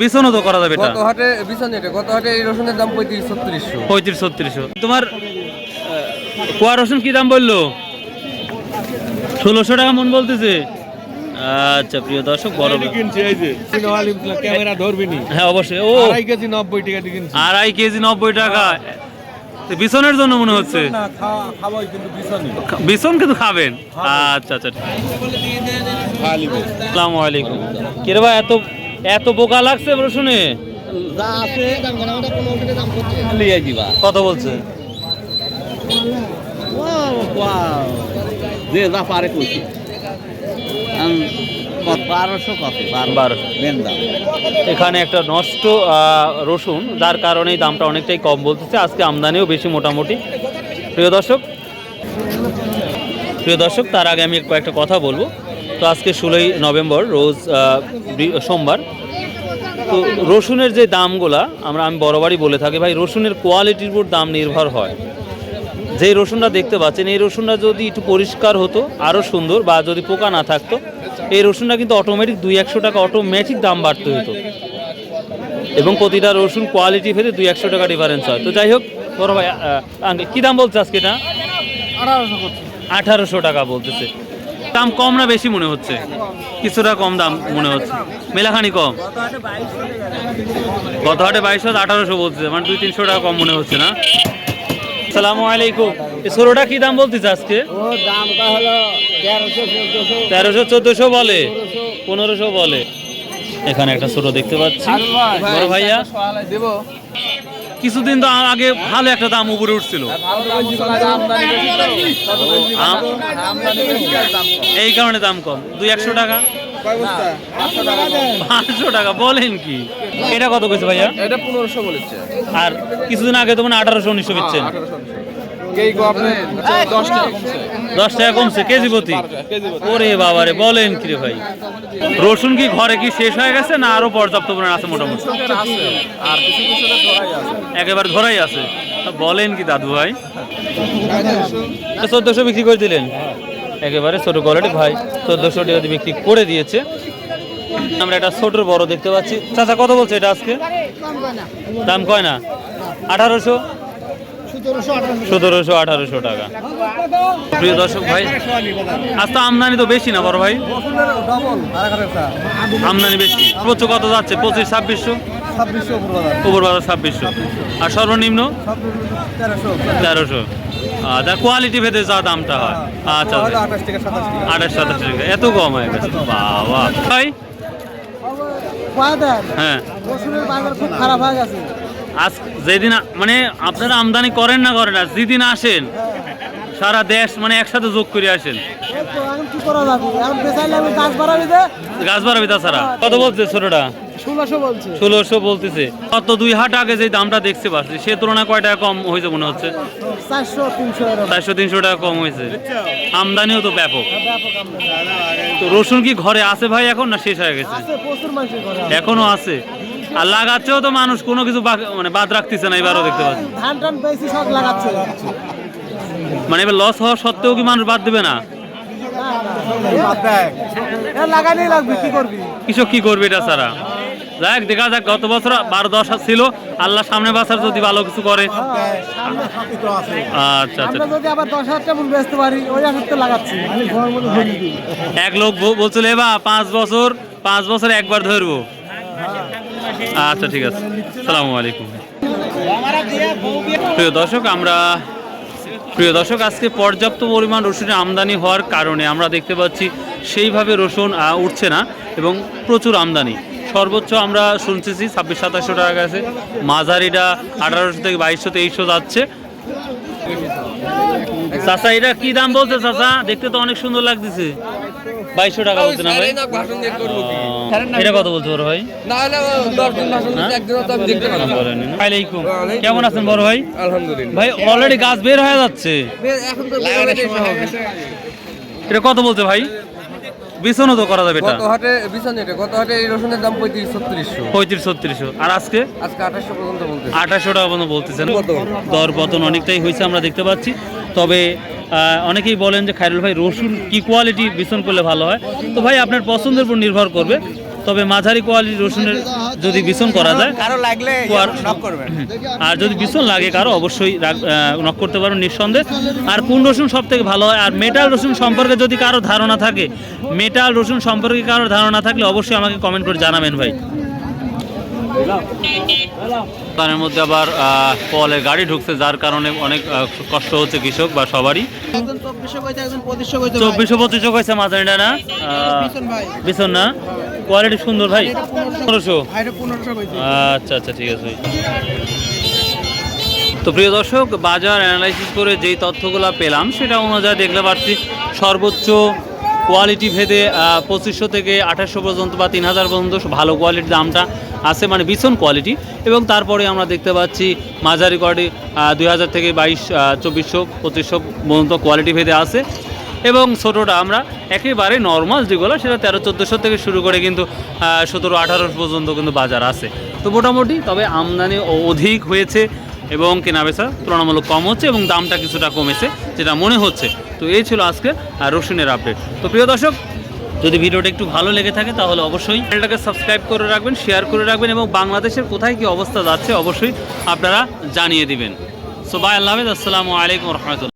বিছনও তো করা যাবে এটা? গত হাটে বিছান এটা গত হাটে এই রসুনের দাম পঁয়ত্রিশ ছত্রিশশো। পঁয়ত্রিশ ছত্রিশশো। তোমার কোয়া রসুন কি দাম বলল? ষোলোশো টাকা মন বলতেছে। আচ্ছা প্রিয় দর্শক বড় কিনছি এই যে। ক্যামেরা ধরবি নি হ্যাঁ অবশ্যই। ও আড়াই কেজি নব্বই টাকা দিয়ে কিনছি। আড়াই কেজি নব্বই টাকা। বিছনের জন্য মনে হচ্ছে? বিছানি বিছন কিন্তু খাবেন? আচ্ছা আচ্ছা। খালি আসসালামু আলাইকুম। কিরে ভাই এত এত বোকা লাগছে রসুনে কত বলছে। যে পারে কইছি। এখানে একটা নষ্ট রসুন যার কারণে দামটা অনেকটাই কম বলতেছে। আজকে আমদানিও বেশি মোটামুটি। প্রিয় দর্শক প্রিয় দর্শক তার আগে আমি কয়েকটা কথা বলব। তো আজকে ষোলোই নভেম্বর রোজ সোমবার। তো রসুনের যে দামগুলা আমরা আমি বরাবরই বলে থাকি ভাই রসুনের কোয়ালিটির উপর দাম নির্ভর হয়। যে রসুনটা দেখতে পাচ্ছেন এই রসুনটা যদি একটু পরিষ্কার হতো আরও সুন্দর বা যদি পোকা না থাকতো এই রসুনটা কিন্তু অটোমেটিক দুই একশো টাকা অটোমেটিক দাম বাড়তে হতো। এবং প্রতিটা রসুন কোয়ালিটি ভেদে দুই একশো টাকা ডিফারেন্স হয়। তো যাই হোক বড় ভাই আঙ্কেল কী দাম বলছে আজকে এটা? আঠারোশো টাকা বলতেছে। দাম কম না বেশি মনে হচ্ছে? কিছুটা কম দাম মনে হচ্ছে। মেলাখানি কম? গত হাটে বাইশশো আঠারোশো বলছে মানে দুই তিনশো টাকা কম মনে হচ্ছে না? সালাম আলাইকুম। ষোলোটা কি দাম বলতেছে আজকে? তেরোশো চোদ্দশো বলে পনেরোশো বলে। এখানে একটা ছোট দেখতে পাচ্ছি। বড় ভাইয়া। কিছুদিন তো আগে ভালো একটা দাম উপরে উঠছিল। এই কারণে দাম কম। দুই একশো টাকা? পাঁচশো টাকা বলেন কি? এটা কত কইছে ভাইয়া? এটা পনেরোশো বলেছে। আর কিছুদিন আগে তো মানে আঠারোশো উনিশশো গো আপনি দশ টাকা কমছে। কেজি প্রতি? ওরে বাবারে বলেন কি রে ভাই? রসুন কি ঘরে কি শেষ হয়ে গেছে না আরও পর্যাপ্ত পরিমাণ আছে মোটামুটি? একেবারে ধরাই আছে। বলেন কি দাদু ভাই? চোদ্দশো বিক্রি করে দিলেন। একেবারে ছোট কোয়ালিটি ভাই চোদ্দশো টাকা বিক্রি করে দিয়েছে। আমরা একটা ছোটর বড় দেখতে পাচ্ছি। চাচা কত বলছে এটা আজকে? দাম কয় না? আঠারোশো। সতেরোশো আঠারোশো টাকা। প্রিয় দর্শক ভাই আজ তো আমদানি তো বেশি না বড় ভাই। আমদানি বেশি। সর্বোচ্চ কত যাচ্ছে? পঁচিশ ছাব্বিশশো? উপর বাজার ছাব্বিশশো। আর সর্বনিম্ন? তেরোশো। আচ্ছা কোয়ালিটি ভেদে যা দামটা হয়। আচ্ছা আচ্ছা। আঠাশ সাতাশ টাকা। আঠাশ সাতাশ টাকা এত কম হয়ে গেছে। বাবা। ভাই? হ্যাঁ। রসুনের বাজার খুব খারাপ হয়ে গেছে। আজ যেদিন মানে আপনারা আমদানি করেন না করেন না যেদিন আসেন সারা দেশ মানে একসাথে যোগ করে আসেন। এখন কি করা যাবে? এখন বেচাইলে আমি গাছ বাড়াবি তাছাড়া। কত বলছে ছোটটা? ষোলোশো বলতেছে। কত দুই হাট আগে যে দামটা দেখতে পাচ্ছি সে তুলনায় কয় টাকা কম হয়েছে মনে হচ্ছে? চারশো তিনশো টাকা কম হয়েছে। আমদানিও তো ব্যাপক। ব্যাপক তো রসুন কি ঘরে আছে ভাই এখন না শেষ হয়ে গেছে। এখনও আছে? আর লাগাচ্ছেও তো মানুষ কোনো কিছু মানে বাদ রাখতেছে না এবারও দেখতে পাচ্ছি। ধান টান বেশি সব লাগাচ্ছে। মানে এবার লস হওয়া সত্ত্বেও কি মানুষ বাদ দেবে না? করবি? কৃষক কি করবে এটা ছাড়া যাক দেখা যাক গত বছর বারো দশ ছিল আল্লাহ সামনে বাসার যদি ভালো কিছু করে। আচ্ছা আচ্ছা। যদি আবার দশ হাজার টাকা বেচতে পারি ওই আসার লাগাচ্ছি এক লোক বলছিল এবার পাঁচ বছর পাঁচ বছর একবার ধরবো। আচ্ছা ঠিক আছে। সালামু আলাইকুম। প্রিয় দর্শক, আমরা প্রিয় দর্শক, আজকে পর্যাপ্ত পরিমাণ রসুনের আমদানি হওয়ার কারণে আমরা দেখতে পাচ্ছি সেইভাবে রসুন উঠছে না এবং প্রচুর আমদানি। সর্বোচ্চ আমরা শুনতেছি ছাব্বিশ সাতাশশো টাকা গেছে। মাঝারিটা আঠারোশো থেকে বাইশশো তেইশশো যাচ্ছে। চাচা এটা কি দাম বলছে চাচা? দেখতে তো অনেক সুন্দর লাগতেছে। বাইশশো টাকা বলছে না ভাই? এটা কত বলছে বড় ভাই। ওয়ালাইকুম। কেমন আছেন বড় ভাই? আলহামদুলিল্লাহ ভাই অলরেডি গাছ বের হয়ে যাচ্ছে। এটা কত বলছে ভাই? বিছনও তো করা যাবে এটা? গত হাটে বিছান এটা গত হাটে এই রসুনের দাম আর আজকে? আজকে 2800 পর্যন্ত বলতে আঠাশশো টাকা পর্যন্ত বলতেছেন। দর পতন অনেকটাই হয়েছে আমরা দেখতে পাচ্ছি। তবে অনেকেই বলেন যে খাইরুল ভাই রসুন কি কোয়ালিটি বিছন করলে ভালো হয়? তো ভাই আপনার পছন্দের উপর নির্ভর করবে। তবে মাঝারি কোয়ালিটি রসুনের যদি বিছন করা যায় কারও লাগলে করবেন। আর যদি বিছন লাগে কারও অবশ্যই নক করতে পারো নিঃসন্দেহে। আর কোন রসুন সব থেকে ভালো হয়? আর মেটাল রসুন সম্পর্কে যদি কারও ধারণা থাকে মেটাল রসুন সম্পর্কে কারও ধারণা থাকলে অবশ্যই আমাকে কমেন্ট করে জানাবেন ভাই। তার মধ্যে আবার কলের গাড়ি ঢুকছে যার কারণে অনেক কষ্ট হচ্ছে কৃষক বা সবারই। চব্বিশশো পঁচিশশো কইছে মাঝারিটা না? বিছন না? কোয়ালিটি সুন্দর ভাই? পনেরোশো? আচ্ছা আচ্ছা ঠিক আছে। তো প্রিয় দর্শক বাজার অ্যানালাইসিস করে যেই তথ্যগুলো পেলাম সেটা অনুযায়ী দেখতে পাচ্ছি সর্বোচ্চ কোয়ালিটি ভেদে পঁচিশশো থেকে আঠাশশো পর্যন্ত বা তিন হাজার পর্যন্ত ভালো কোয়ালিটির দামটা আছে মানে ভীষণ কোয়ালিটি এবং তারপরে আমরা দেখতে পাচ্ছি মাঝারি কোয়ালিটি দুই হাজার থেকে বাইশ চব্বিশশো পঁচিশশো পর্যন্ত কোয়ালিটি ভেদে আছে। এবং ছোটোটা আমরা একেবারে নর্মাল যেগুলো, সেটা তেরো, চোদ্দোশো থেকে শুরু করে কিন্তু সতেরো, আঠারো পর্যন্ত কিন্তু বাজার আছে। তো মোটামুটি, তবে আমদানি অধিক হয়েছে এবং কেনাবেচা তুলনামূলক কম হচ্ছে এবং দামটা কিছুটা কমেছে, যেটা মনে হচ্ছে। তো এই ছিল আজকে রসুনের আপডেট তো প্রিয় দর্শক, যদি ভিডিওটা একটু ভালো লেগে থাকে, তাহলে অবশ্যই চ্যানেলটাকে সাবস্ক্রাইব করে রাখবেন শেয়ার করে রাখবেন এবং বাংলাদেশের কোথায় কি অবস্থা যাচ্ছে, অবশ্যই আপনারা জানিয়ে দিবেন। সো বাই আল্লাহ আসসালামু আলাইকুম রহমতুল্লাহ।